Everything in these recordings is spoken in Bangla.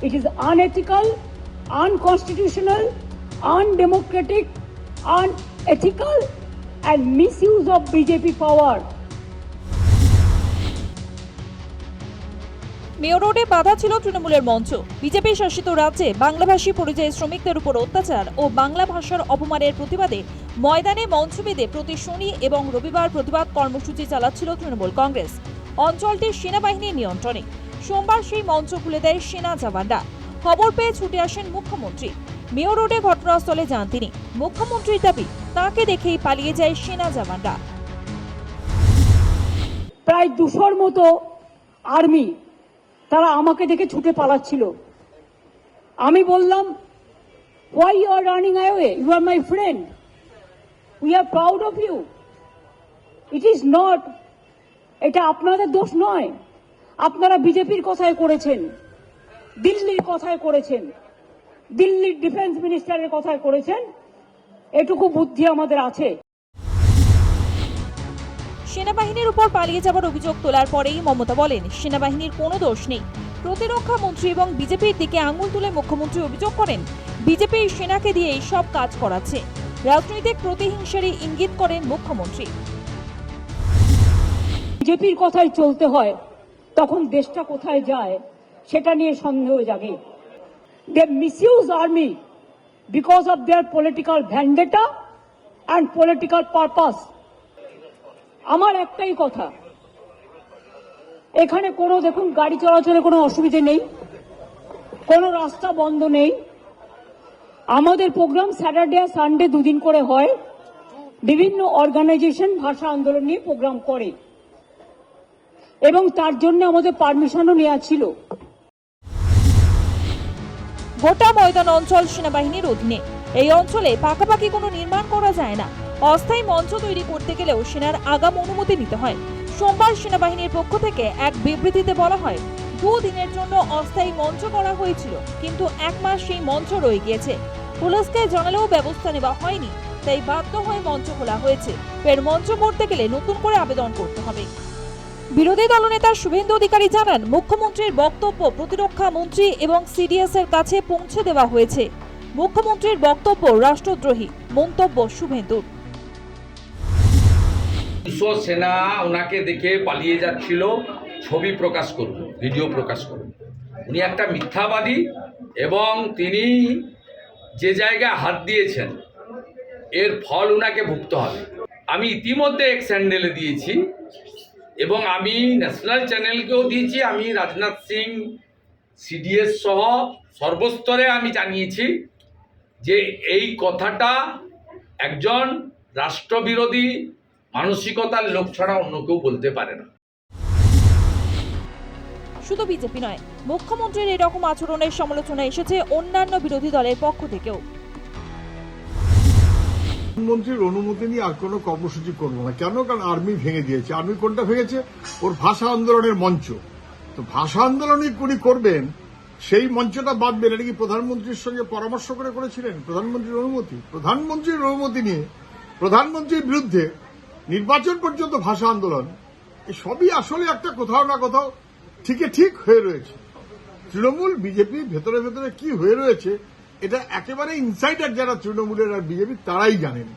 It is unethical, unconstitutional, undemocratic, unethical, and misuse of BJP power. Mayor রোডে বাধা ছিল তৃণমূলের মঞ্চ। বিজেপি শাসিত রাজ্যে বাংলাভাষী পরিযায়ী শ্রমিকদের উপর অত্যাচার ও বাংলা ভাষার অপমানের প্রতিবাদে ময়দানে মঞ্চ বেঁধে প্রতি শনি এবং রবিবার প্রতিবাদ কর্মসূচি চালাচ্ছিল তৃণমূল কংগ্রেস। অঞ্চলটি সেনাবাহিনীর নিয়ন্ত্রণে। সোমবার সেই মঞ্চ খুলে দেয় সেনা জওয়ানরা। খবর পেয়ে ছুটে আসেন মুখ্যমন্ত্রী। মেয়র রোডে ঘটনাস্থলে যান তিনি। মুখ্যমন্ত্রীর দাবি, তাকে দেখেই পালিয়ে যায় সেনা জওয়ানরা। প্রায় দুশোর মতো আর্মি তারা আমাকে দেখে ছুটে পালাচ্ছিল। আমি বললাম why you are running away you are my friend we are proud of you it is not এটা আপনাদের দোষ নয়। আপনারা বিজেপির কথায় করেছেন দিল্লির কথায় করেছেন দিল্লির ডিফেন্স মিনিস্টারের কথায় করেছেন এটুকু বুদ্ধি আমাদের আছে। সেনাবাহিনীর উপর পালিয়ে যাওয়ার অভিযোগ তোলার পরেই মমতা বলেন সেনাবাহিনীর কোনো দোষ নেই। প্রতিরক্ষা মন্ত্রী এবং বিজেপির দিকে আঙুল তুলে মুখ্যমন্ত্রী অভিযোগ করেন বিজেপি সেনাকে দিয়ে এই সব কাজ করাচ্ছে। রাজনৈতিক প্রতিহিংসারই ইঙ্গিত করেন মুখ্যমন্ত্রী। বিজেপির কথায় চলতে হয়। তখন দেশটা কোথায় যায় সেটা নিয়ে সন্দেহ জাগে। They misuse army because of their political vendetta and political purpose আমার একটাই কথা, এখানে কোনো দেখুন গাড়ি চলাচলে কোনো অসুবিধে নেই, কোনো রাস্তা বন্ধ নেই। আমাদের প্রোগ্রাম স্যাটারডে আর সানডে দুদিন করে হয়। বিভিন্ন অর্গানাইজেশন ভাষা আন্দোলন নিয়ে প্রোগ্রাম করে। এবং তার জন্য আমাদের পারমিশনও নেওয়া ছিল। গোটা ময়দান অঞ্চল সেনাবাহিনীর অধীনে। এই অঞ্চলে পাকাপাকি কোনো নির্মাণ করা যায় না। অস্থায়ী মঞ্চ তৈরি করতে গেলেও সেনার আগাম অনুমতি নিতে হয়। সোমবার সেনাবাহিনীর পক্ষ থেকে এক বিবৃতিতে বলা হয়, দুদিনের জন্য অস্থায়ী মঞ্চ করা হয়েছিল, কিন্তু এক মাস সেই মঞ্চ রয়ে গিয়েছে। পুলিশকে জানালেও ব্যবস্থা নেওয়া হয়নি, তাই বাধ্য হয়ে মঞ্চ খোলা হয়েছে। ফের মঞ্চ করতে গেলে নতুন করে আবেদন করতে হবে। বিরোধী দলনেতা শুভেন্দু অধিকারী জানান, মুখ্যমন্ত্রীর বক্তব্য প্রতিরক্ষা মন্ত্রী এবং সিডিএস এর কাছে পৌঁছে দেওয়া হয়েছে। মুখ্যমন্ত্রীর বক্তব্য রাষ্ট্রদ্রোহী, মন্তব্য শুভেন্দুর সেনা ওনাকে দেখে পালিয়ে যাচ্ছিল, ছবি প্রকাশ করুন ভিডিও প্রকাশ করুন উনি একটা মিথ্যাবাদী এবং তিনি যে জায়গায় হাত দিয়েছেন, এর ফল উনাকে ভুগতে হবে। আমি ইতিমধ্যে এক স্যান্ডেলে দিয়েছি এবং আমি ন্যাশনাল চ্যানেলকেও দিয়েছি, আমি রাজনাথ সিং সিডিএস সহ সর্বস্তরে আমি জানিয়েছি যে এই কথাটা একজন রাষ্ট্রবিরোধী মানসিকতার লোক ছাড়া অন্য কেউ বলতে পারে না। শুধু বিজেপি নয়, মুখ্যমন্ত্রীর এরকম আচরণের সমালোচনা এসেছে অন্যান্য বিরোধী দলের পক্ষ থেকেও। প্রধানমন্ত্রীর অনুমতি নিয়ে আর কোনো কর্মসূচি করব না। কেন? কারণ আর্মি ভেঙে দিয়েছে। আর্মি কোনটা ভেঙেছে? ওর ভাষা আন্দোলনের মঞ্চ। তো ভাষা আন্দোলনই উনি করবেন, সেই মঞ্চটা বাঁধবেন। এটা কি প্রধানমন্ত্রীর সঙ্গে পরামর্শ করে করেছিলেন? প্রধানমন্ত্রীর অনুমতি? প্রধানমন্ত্রীর অনুমতি নিয়ে প্রধানমন্ত্রীর বিরুদ্ধে নির্বাচন পর্যন্ত ভাষা আন্দোলন সবই আসলে একটা কোথাও না কোথাও ঠিকে ঠিক হয়ে রয়েছে। তৃণমূল, বিজেপি, ভেতরে ভেতরে কি হয়ে রয়েছে এটা একেবারে ইনসাইডার যারা তৃণমূলের আর বিজেপি তারাই জানেন।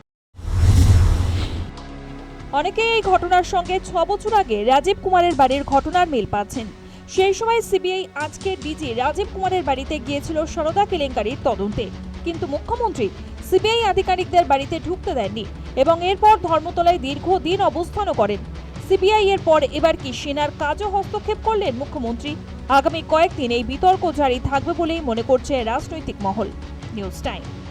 অনেকে এই ঘটনার সঙ্গে ছ বছর আগে রাজীব কুমারের বাড়ির ঘটনার মিল পাচ্ছেন। সেই সময় সিবিআই আজকে ডিজি রাজীব কুমারের বাড়িতে গিয়েছিল সারদা কেলেঙ্কারির তদন্তে। কিন্তু মুখ্যমন্ত্রী সিবিআই আধিকারিকদের বাড়িতে ঢুকতে দেননি এবং এরপর ধর্মতলায় দীর্ঘদিন অবস্থানও করেন। সিবিআই এর পর এবার কি সেনার কাজও হস্তক্ষেপ করলেন মুখ্যমন্ত্রী? আগামী কয়েকদিন এই বিতর্ক জারি থাকবে বলেই মনে করছে রাজনৈতিক মহল। News time.